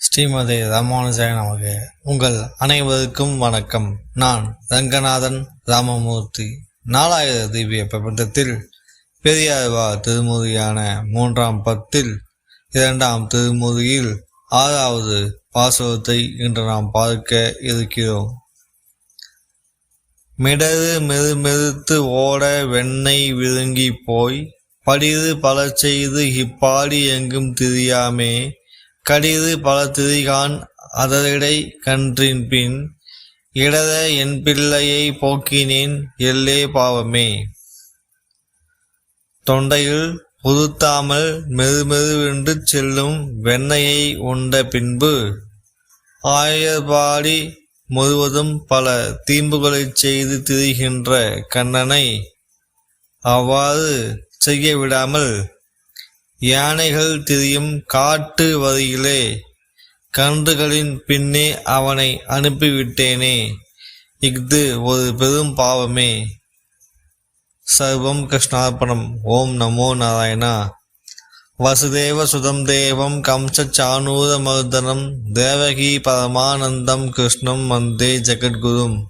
ஸ்ரீமதி ராமானுஜாய நமக்கு உங்கள் அனைவருக்கும் வணக்கம். நான் ரங்கநாதன் ராமமூர்த்தி. நாலாயிர திவ்ய பிரபந்தத்தில் பெரியார்வா திருமுறையான மூன்றாம் பத்தில் இரண்டாம் திருமுறையில் ஆறாவது பாசுரத்தை இன்று நாம் பார்க்க இருக்கிறோம். மிடறு மெருமெருத்து ஓட வெண்ணெய் விழுங்கி போய் படிது பல செய்து இப்பாடி எங்கும் திரியாமே கடிது பல திரிகான் அதரிடை கன்றின் பின் இடர என் பிள்ளையை போக்கினேன் எல்லே பாவமே. தொண்டையில் புதுத்தாமல் மெதுமெதுவென்று செல்லும் வெண்ணையை உண்ட பின்பு ஆயர்பாடி முழுவதும் பல தீம்புகளைச் செய்து திரிகின்ற கண்ணனை அவ்வாறு செய்ய விடாமல் யானைகள் திரியும் காட்டு வரியிலே கன்றுகளின் பின்னே அவனை அனுப்பிவிட்டேனே. இஃது ஒரு பெரும் பாவமே. சர்வம் கிருஷ்ணார்ப்பணம். ஓம் நமோ நாராயணா. வசுதேவ சுதம் தேவம் கம்சச்சானூர மருதனம். தேவகி பரமானந்தம் கிருஷ்ணம் வந்தே ஜெகத்குரும்